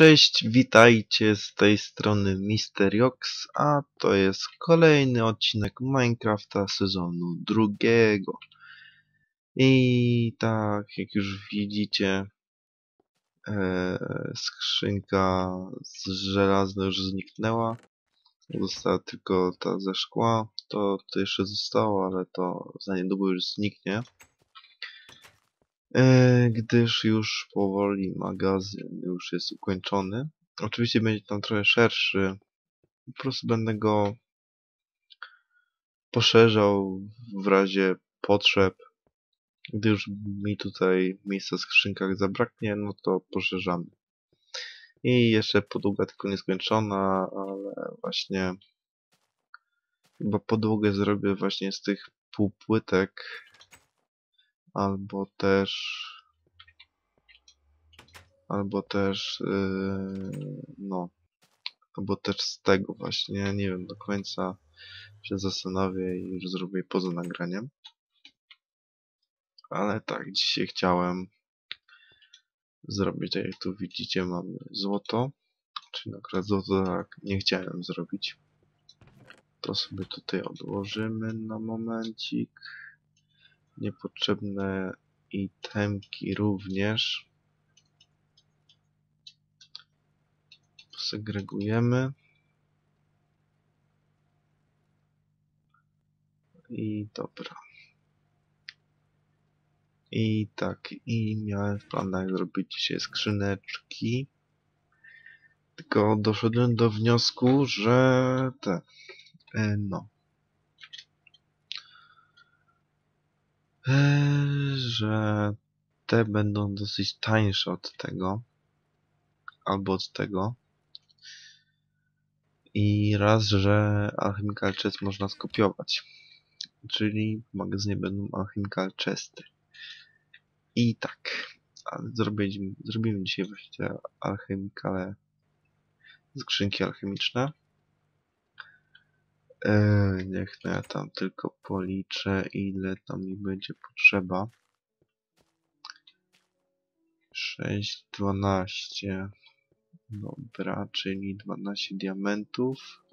Cześć, witajcie z tej strony Misteriox, a to jest kolejny odcinek Minecrafta sezonu drugiego. I tak jak już widzicie, e, skrzynka z żelazna już zniknęła. Została tylko ta ze szkła, to, to jeszcze zostało, ale to za niedługo już zniknie. E, gdyż już powoli magazyn już jest ukończony. Oczywiście będzie tam trochę szerszy. Po prostu będę go poszerzał w razie potrzeb. Gdy już mi tutaj miejsca w skrzynkach zabraknie, no to poszerzamy. I jeszcze podługa tylko nieskończona, ale właśnie chyba podłogę zrobię właśnie z tych półpłytek albo też albo też yy, no albo też z tego właśnie, nie wiem do końca się zastanowię i już zrobię poza nagraniem. Ale tak, dzisiaj chciałem zrobić, tak jak tu widzicie mamy złoto. Czyli akurat złoto tak nie chciałem zrobić. To sobie tutaj odłożymy na momencik niepotrzebne itemki również. Segregujemy. I dobra. I tak, i miałem w planach zrobić dzisiaj skrzyneczki. Tylko doszedłem do wniosku, że te, e, no, że te będą dosyć tańsze od tego. Albo od tego. I raz, że Alchemical Chest można skopiować. Czyli w magazynie będą Alchemical Chesty. I tak. Ale zrobimy, dzisiaj właśnie alchemikale skrzynki alchemiczne. E, niech no ja tam tylko policzę, ile tam mi będzie potrzeba. 6, 12. Dobra, czyli 12 diamentów.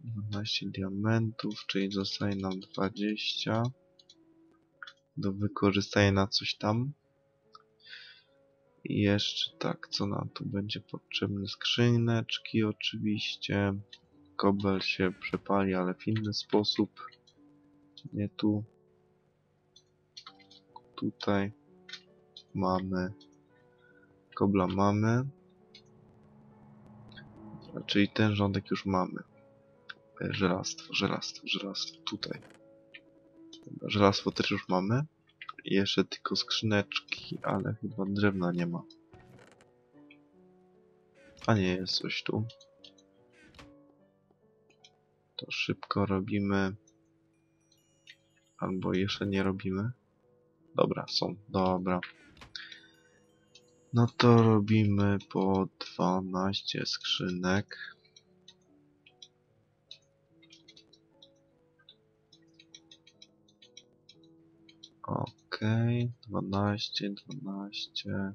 12 diamentów, czyli zostaje nam 20 do wykorzystania na coś tam. I jeszcze tak, co nam tu będzie potrzebne? Skrzyneczki oczywiście. Kobel się przepali, ale w inny sposób. Nie tu. Tutaj mamy. Kobla mamy. Czyli ten rządek już mamy. Żelastwo, żelastwo, żelastwo. Tutaj. Żelastwo też już mamy. Jeszcze tylko skrzyneczki, ale chyba drewna nie ma. A nie, jest coś tu. To szybko robimy. Albo jeszcze nie robimy. Dobra, są. Dobra. No to robimy po 12 skrzynek. Okej, okay. 12, 12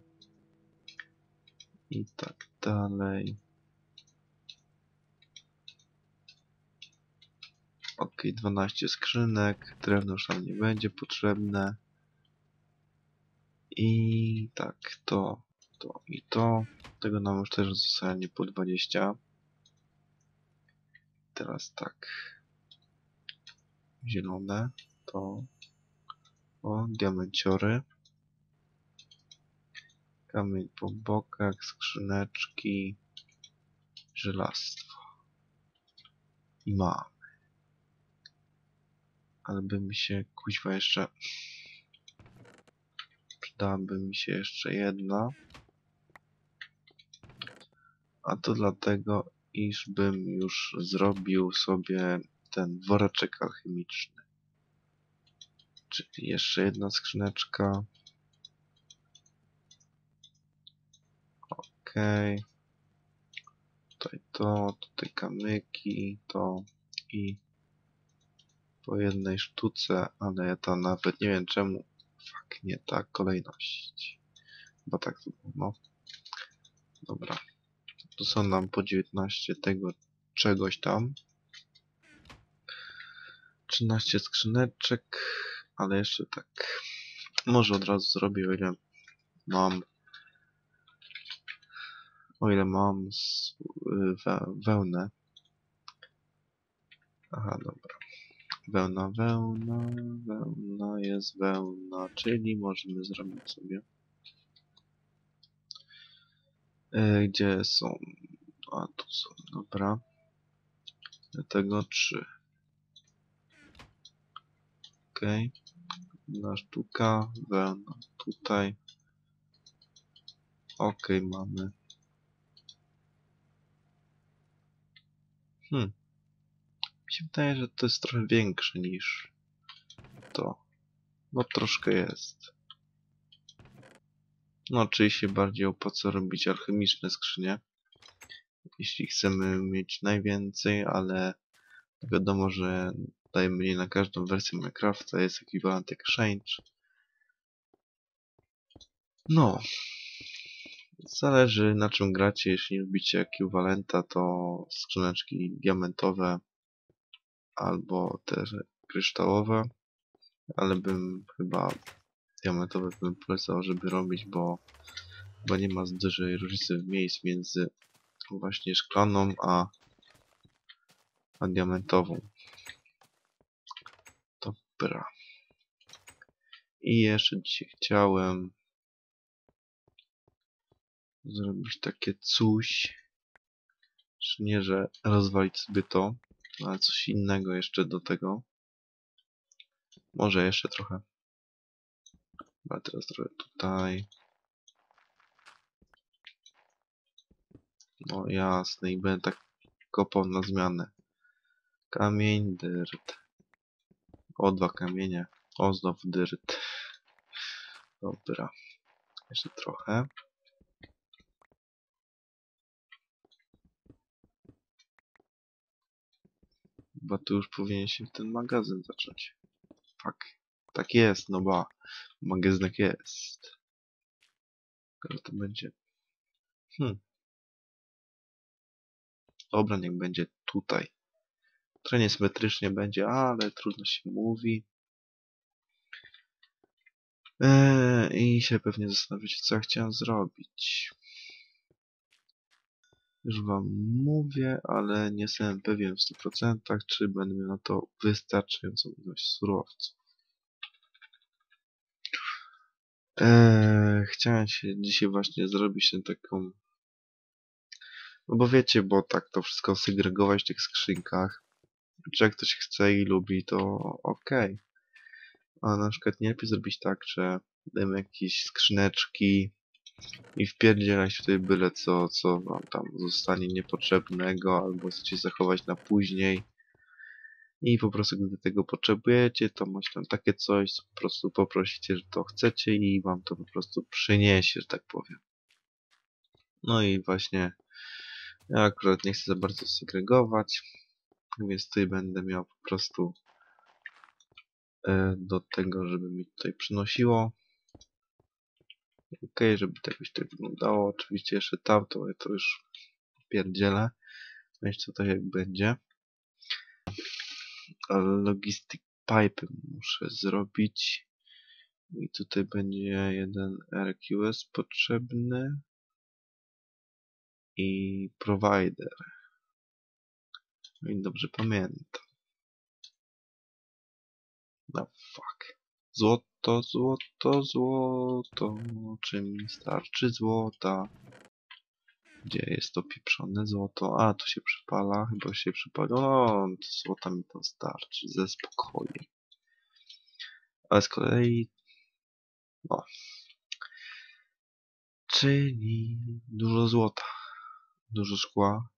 i tak dalej. Ok, 12 skrzynek, drewno już nam nie będzie potrzebne. I tak, to, to i to. Tego nam już też zostanie po 20. Teraz tak. Zielone, to o, diamenciory. Kamień po bokach, skrzyneczki, żelastwo. I mamy. Ale by mi się kuźwa jeszcze... Przydałaby mi się jeszcze jedna. A to dlatego, iż bym już zrobił sobie ten woreczek alchemiczny. Czyli jeszcze jedna skrzyneczka. Okay. Tutaj to, tutaj kamyki, to i po jednej sztuce, ale ja to nawet nie wiem czemu. Fak, nie ta kolejność. Chyba tak to no. Dobra. Tu są nam po 19 tego czegoś tam. 13 skrzyneczek, ale jeszcze tak. Może od razu zrobię, o ile mam. O ile mam y, we, wełnę. Aha, dobra. Wełna, wełna, wełna, jest wełna, czyli możemy zrobić sobie. E, gdzie są? A, tu są, dobra. Dlatego trzy. Okej. Jedna sztuka, wełna tutaj. Okej, mamy. Hmm. Mi się wydaje, że to jest trochę większe niż to. No troszkę jest. No oczywiście bardziej opłaca robić alchemiczne skrzynie. Jeśli chcemy mieć najwięcej, ale wiadomo, że dajemy nie na każdą wersję Minecrafta, jest ekwiwalent exchange. No. Zależy na czym gracie, jeśli lubicie ekwiwalenta, to skrzyneczki diamentowe albo też kryształowe, ale bym chyba diamentowe bym polecał, żeby robić, bo chyba nie ma dużej różnicy w miejsc między właśnie szklaną a, a diamentową. Dobra. I jeszcze dzisiaj chciałem zrobić takie coś, czy nie, że rozwalić sobie to, ale coś innego jeszcze do tego. Może jeszcze trochę. Chyba teraz trochę tutaj. No jasne, i będę tak kopał na zmianę. Kamień, dyrt. O, dwa kamienie. O, znowu dyrt. Dobra. Jeszcze trochę. Chyba tu już powinien się ten magazyn zacząć. Tak. Tak jest, no ba. Magazynek jest. Ale to będzie... Hmm. Dobra, niech będzie tutaj. Trochę niesymetrycznie będzie, ale trudno się mówi. Eee, I się pewnie zastanowicie, co ja chciałem zrobić. Już wam mówię, ale nie jestem pewien w 100%, czy będę miał na to wystarczającą ilość surowców. Eee, chciałem się dzisiaj właśnie zrobić tę taką... No bo wiecie, bo tak to wszystko segregować w tych skrzynkach. Czy jak ktoś chce i lubi, to ok. A na przykład nie lepiej zrobić tak, że dajemy jakieś skrzyneczki i wpierdzielać tutaj byle co, co wam tam zostanie niepotrzebnego, albo chcecie zachować na później. I po prostu gdy tego potrzebujecie, to macie tam takie coś, co po prostu poprosicie, że to chcecie i wam to po prostu przyniesie, że tak powiem. No i właśnie ja akurat nie chcę za bardzo segregować, więc tutaj będę miał po prostu e, do tego, żeby mi tutaj przynosiło. Ok, żeby to jakoś tak wyglądało. Oczywiście jeszcze tamto, ale to już pierdzielę. Więc to tak jak będzie. Ale logistic pipe muszę zrobić. I tutaj będzie jeden RQS potrzebny. I provider. No i dobrze pamiętam. No fuck. Złoto, złoto, złoto. Czy mi starczy złota? Gdzie jest to pieprzone złoto? A, to się przypala. Chyba się przypaliło. No, złota mi to starczy. Ze spokojem. Ale z kolei... No. Czyli dużo złota. Dużo szkła.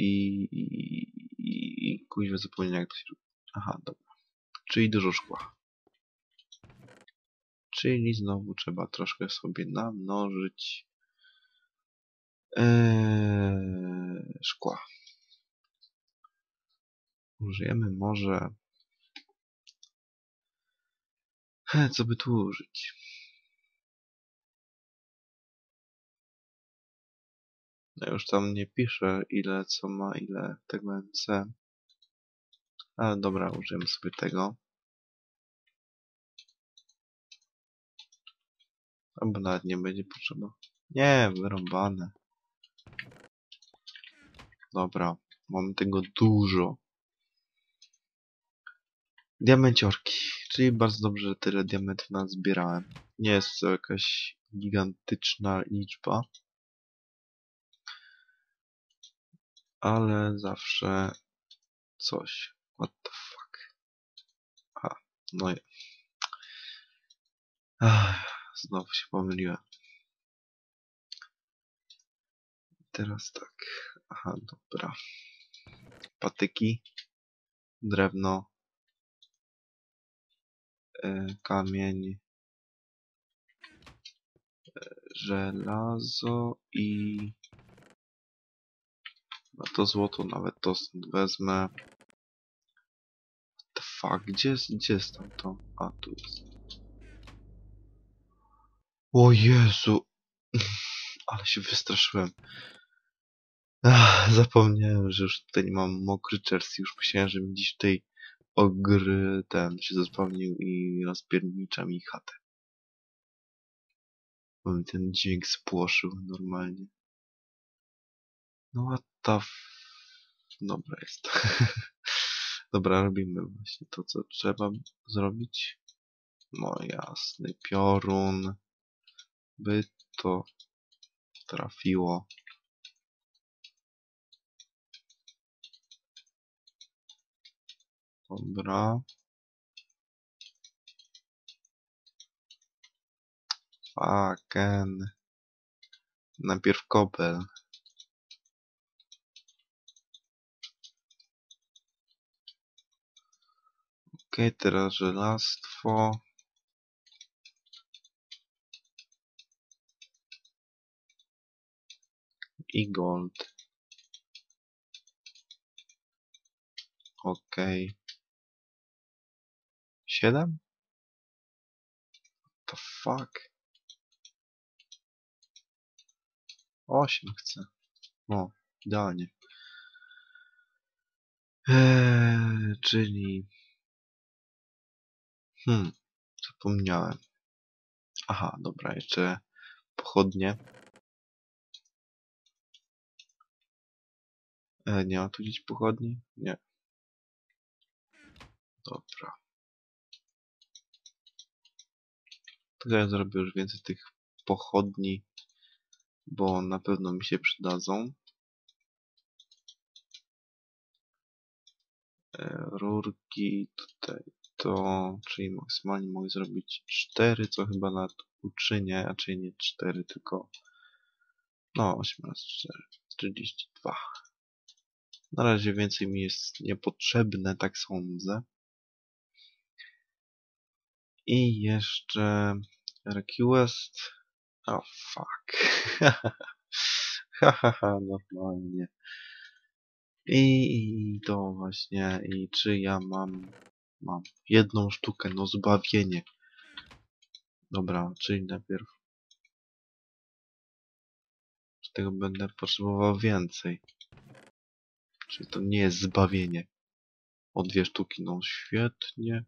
I... I, i, kuźwa jak to się. Aha, dobra. Czyli dużo szkła. Czyli znowu trzeba troszkę sobie namnożyć eee, szkła. Użyjemy może... He, co by tu użyć? Ja już tam nie piszę ile co ma, ile tego MC. Ale dobra, użyjemy sobie tego. Albo nawet nie będzie potrzeba. Nie, wyrąbane. Dobra, mamy tego dużo. Diamenciorki, czyli bardzo dobrze, że tyle diamentów nazbierałem. Nie jest to jakaś gigantyczna liczba. Ale zawsze coś. What the fuck. A, no i... Ach, znowu się pomyliłem. Teraz tak. Aha, dobra. Patyki. Drewno. E, kamień. E, żelazo i... To złoto nawet to wezmę. The fuck? Gdzie gdzie jest tam to? A, tu jest. O Jezu! Ale się wystraszyłem. Ach, zapomniałem, że już tutaj nie mam mokry Chelsea. Już myślałem, że mi dziś tutaj ogry ten się zaspawnił i rozpiernicza mi chatę. Bo mi ten dźwięk spłoszył normalnie. No what the f... Dobra jest. Dobra, robimy właśnie to, co trzeba zrobić. No jasny piorun. By to trafiło. Dobra. Fucking. Najpierw kopel. Okay, teraz żelastwo. I gold. Okay. Siedem? What the fuck? Osiem chcę. O, idealnie. Eee, czyli... Hmm, zapomniałem. Aha, dobra, jeszcze pochodnie. E, nie ma tu gdzieś pochodni? Nie. Dobra. To ja zrobię już więcej tych pochodni, bo na pewno mi się przydadzą. E, rurki tutaj to, czyli maksymalnie mogę zrobić 4, co chyba nawet uczynię, czyli nie 4, tylko no 8 razy 4, 42. Na razie więcej mi jest niepotrzebne, tak sądzę. I jeszcze request. Oh, fuck. Hahaha, normalnie. I to właśnie, i czy ja mam, mam jedną sztukę, no zbawienie. Dobra, czyli najpierw z tego będę potrzebował więcej. Czyli to nie jest zbawienie. O dwie sztuki, no świetnie.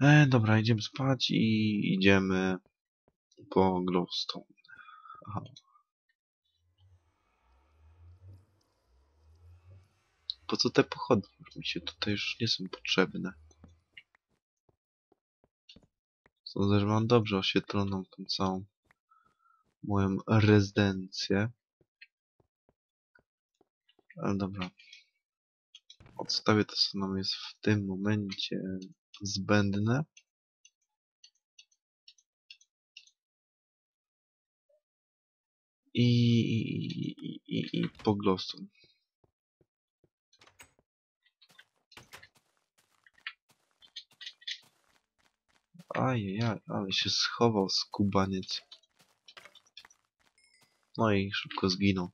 E, dobra, idziemy spać i idziemy po glowstone. Aha. Po co te pochodnie? Mi się tutaj już nie są potrzebne. Sądzę, że mam dobrze oświetloną tą całą moją rezydencję. Ale dobra. Odstawię to, co nam jest w tym momencie zbędne. I, i, i, i po Ajajaj, ale się schował skubaniec. No i szybko zginął.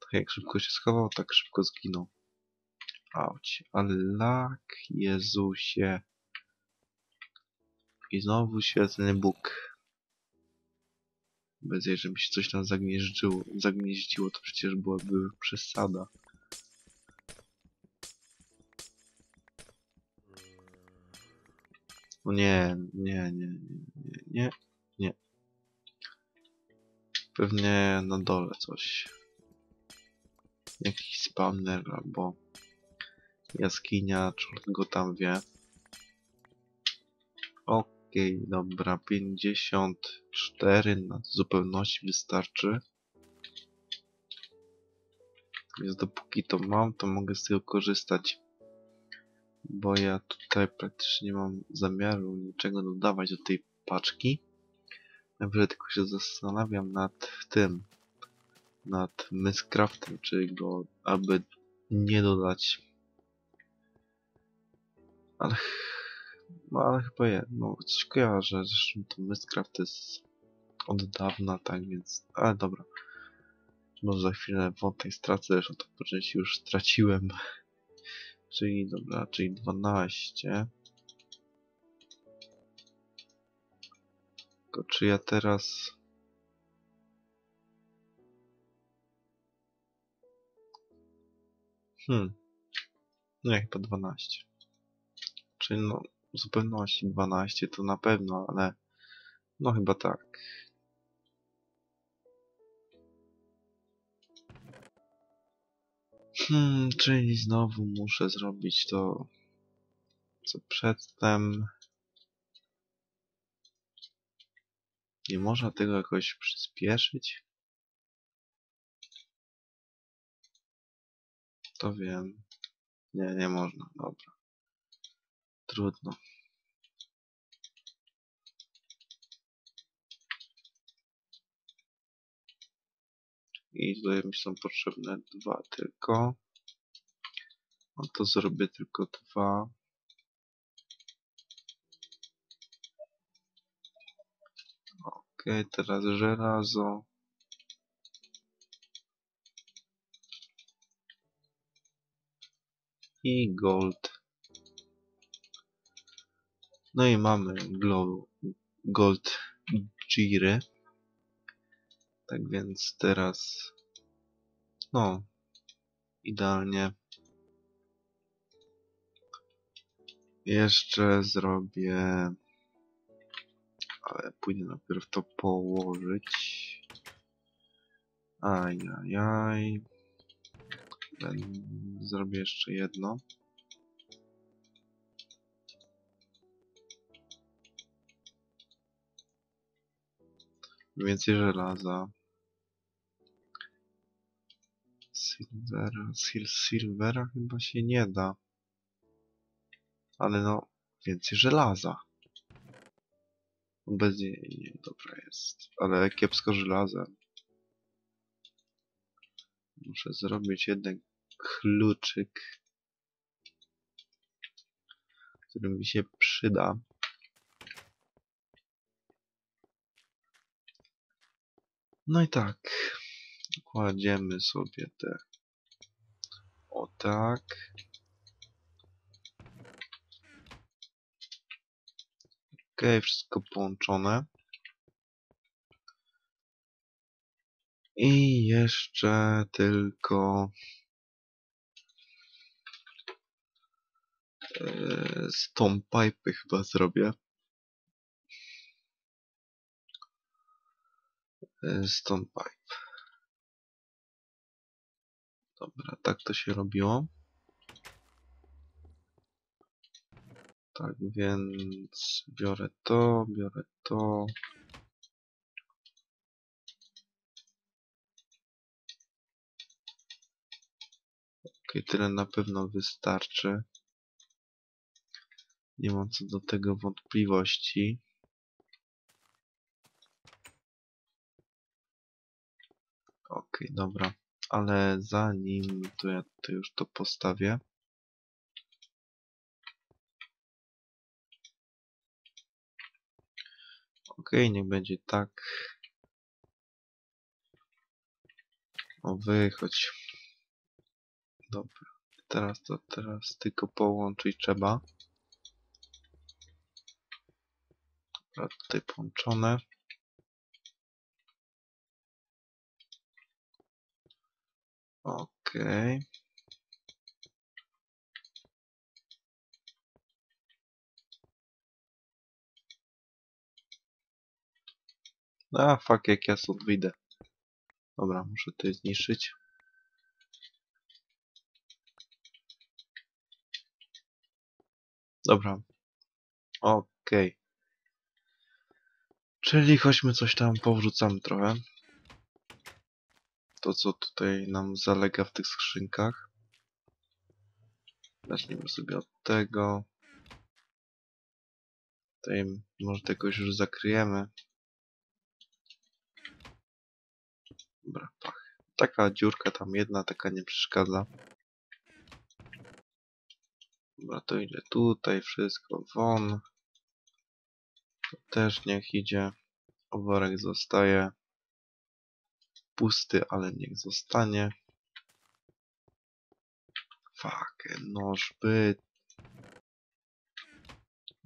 Tak jak szybko się schował, tak szybko zginął. Auć, ale lak, Jezusie. I znowu świetny Bóg. Bez jej, żeby się coś tam zagnieździło, zagnieździło to przecież byłaby przesada. O nie, nie, nie, nie, nie, nie. Pewnie na dole coś. Jakiś spawner albo jaskinia, czort go tam wie. Okej, dobra, 54 na zupełności wystarczy. Więc dopóki to mam, to mogę z tego korzystać. Bo ja tutaj praktycznie nie mam zamiaru niczego dodawać do tej paczki. Najwyżej tylko się zastanawiam nad tym, nad Miscraftem, czy go aby nie dodać. Ale, no ale chyba je, no coś kojarzę, zresztą to Miscraft jest od dawna, tak więc, ale dobra. Może za chwilę wątek stracę, zresztą to po części już straciłem. Czyli dobra, czyli 12. Tylko czy ja teraz... Hmm. No jak chyba 12. Czyli no w zupełności 12 to na pewno, ale no chyba tak. Hmm, czyli znowu muszę zrobić to, co przedtem. Nie można tego jakoś przyspieszyć? To wiem. Nie, nie można. Dobra. Trudno. I tutaj mi są potrzebne dwa tylko. No to zrobię tylko dwa. Ok, teraz żelazo. I gold. No i mamy glow, gold giry. Tak więc teraz no idealnie. Jeszcze zrobię ale pójdę najpierw to położyć. Ajajaj. Zrobię jeszcze jedno więcej żelaza Silvera, sil, Silvera chyba się nie da. Ale no, więcej żelaza. Bez niej nie, dobra jest. Ale kiepsko żelazem. Muszę zrobić jeden kluczyk, który mi się przyda. No i tak. Kładziemy sobie te o tak. Ok, wszystko połączone. I jeszcze tylko e, stone pipe chyba zrobię. Stone pipe. Dobra, tak to się robiło. Tak więc biorę to, biorę to. Ok, tyle na pewno wystarczy. Nie mam co do tego wątpliwości. Ok, dobra ale zanim to ja to już to postawię. Ok, niech będzie tak. O, wychodź. Dobra. Teraz to teraz tylko połączyć trzeba. Dobra, tutaj połączone. Okej. A, fuck, jak ja stąd wyjdę. Dobra, muszę to zniszczyć. Dobra. Okej. Czyli chodźmy coś tam powrzucamy trochę. To co tutaj nam zalega w tych skrzynkach. Zacznijmy sobie od tego. Tutaj może tego już zakryjemy. Dobra, pach. Taka dziurka tam jedna, taka nie przeszkadza. Dobra, to idzie tutaj, wszystko won. To też niech idzie. Worek zostaje pusty, ale niech zostanie. Fuck, noż byt.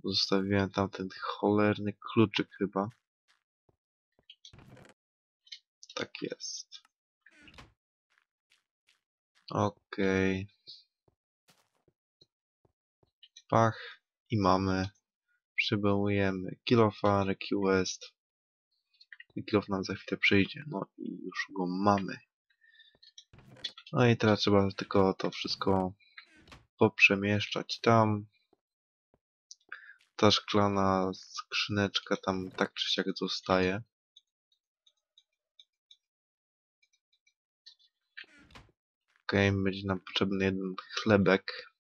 Zostawiłem tam ten cholerny kluczyk chyba. Tak jest. Okej. Pach i mamy. Przywołujemy kilofa, request. I kilof nam za chwilę przyjdzie. No i już go mamy. No i teraz trzeba tylko to wszystko poprzemieszczać tam. Ta szklana skrzyneczka tam tak czy siak zostaje. Okej, okay, będzie nam potrzebny jeden chlebek.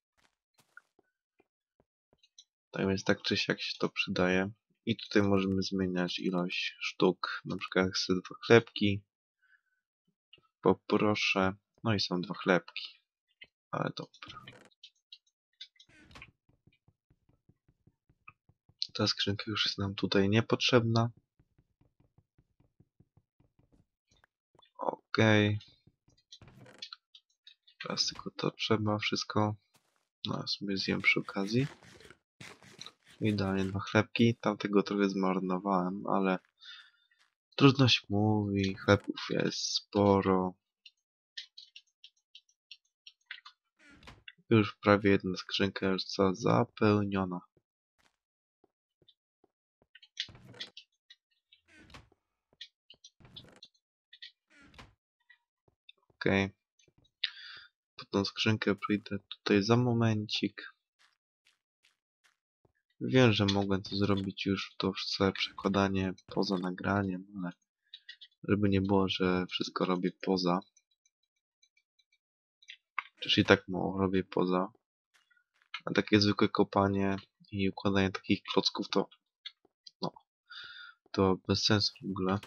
Tak więc tak czy siak się to przydaje. I tutaj możemy zmieniać ilość sztuk. Na przykład chcę dwa chlebki. Poproszę. No i są dwa chlebki. Ale dobra. Ta skrzynka już jest nam tutaj niepotrzebna. Okej. Okay. Teraz tylko to trzeba wszystko. No, ja sobie zjem przy okazji. Idealnie dwa chlebki. Tamtego trochę zmarnowałem, ale trudno się mówi. Chlebów jest sporo. Już prawie jedna skrzynka już została zapełniona. Okej. Okay. Po tą skrzynkę przyjdę tutaj za momencik. Wiem, że mogłem to zrobić już to całe przekładanie poza nagraniem, ale żeby nie było, że wszystko robię poza. Przecież i tak mało robię poza. A takie zwykłe kopanie i układanie takich klocków to no to bez sensu w ogóle.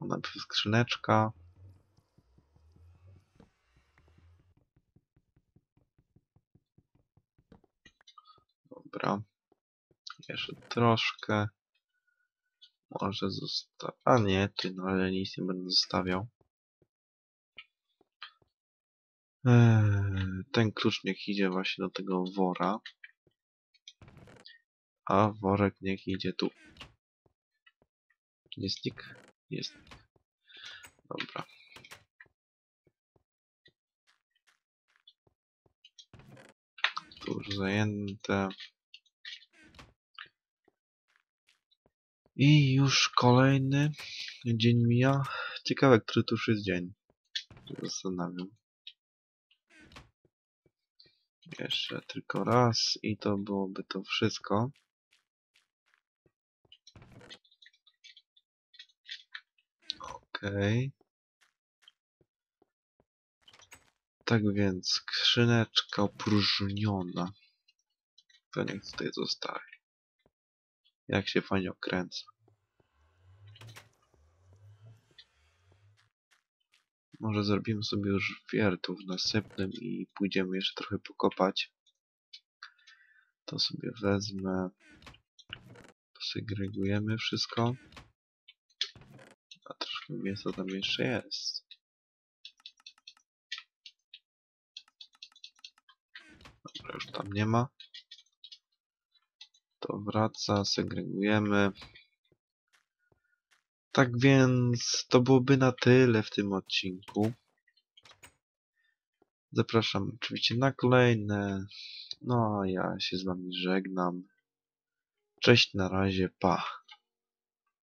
Najpierw skrzyneczka. Dobra. Jeszcze troszkę. Może zostawić. A nie, ty no ale nic nie będę zostawiał. Eee, ten klucz niech idzie właśnie do tego wora. A worek niech idzie tu. Jest nikt? Jest. Dobra. Tu już zajęte. I już kolejny dzień mija. Ciekawe, który to już jest dzień. Zastanawiam. Jeszcze tylko raz i to byłoby to wszystko. Okej. Okay. Tak więc skrzyneczka opróżniona. To niech tutaj zostaje. Jak się fajnie okręca. Może zrobimy sobie już wiertu w następnym i pójdziemy jeszcze trochę pokopać. To sobie wezmę. Posegregujemy wszystko. A troszkę mięsa tam jeszcze jest. Dobra, już tam nie ma to wraca, segregujemy. Tak więc to byłoby na tyle w tym odcinku. Zapraszam oczywiście na kolejne. No ja się z wami żegnam. Cześć, na razie, pa.